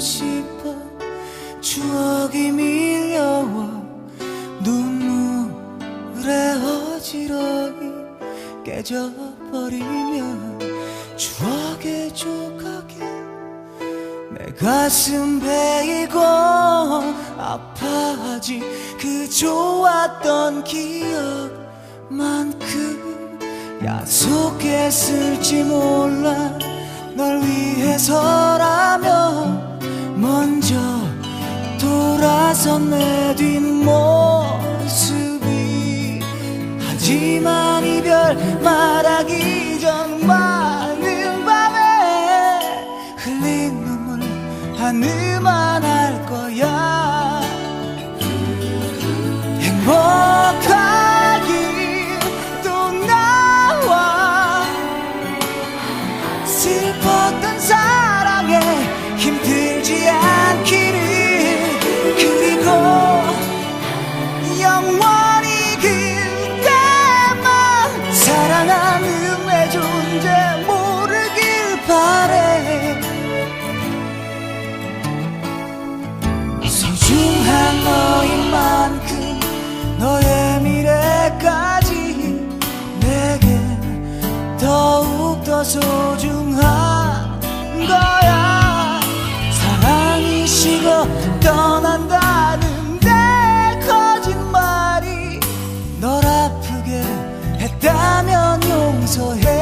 싶어 추억이 밀려와 눈물에 어지러이 깨져버리면 추억의 조각에 내 가슴 베이고 아파하지 그 좋았던 기억만큼 약속했을지 몰라 널 위해서라면 먼저 돌아선 내 뒷모습이. 하지만 이별 말하기 전 많은 밤에 흘린 눈물 하늘만 알 거야. 행복하기 또 나와 슬펐던 사랑에 힘들 지 않기를 그리고 영원 했다면 용서해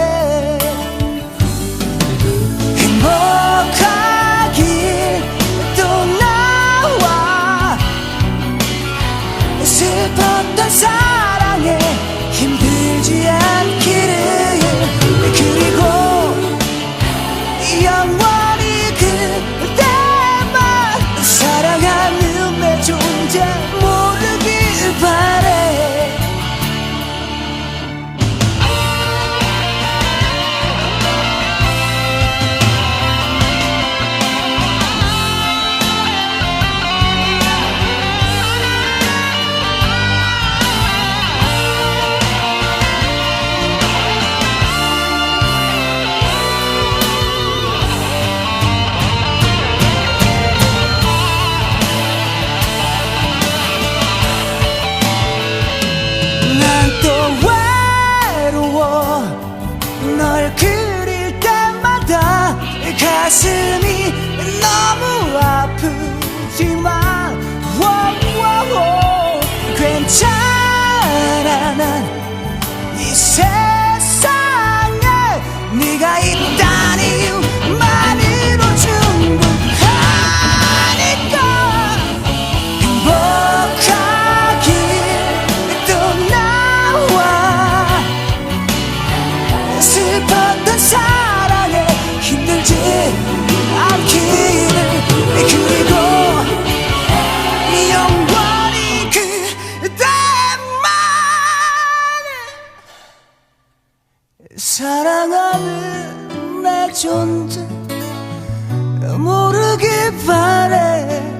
사랑하는 내 존재 모르길 바래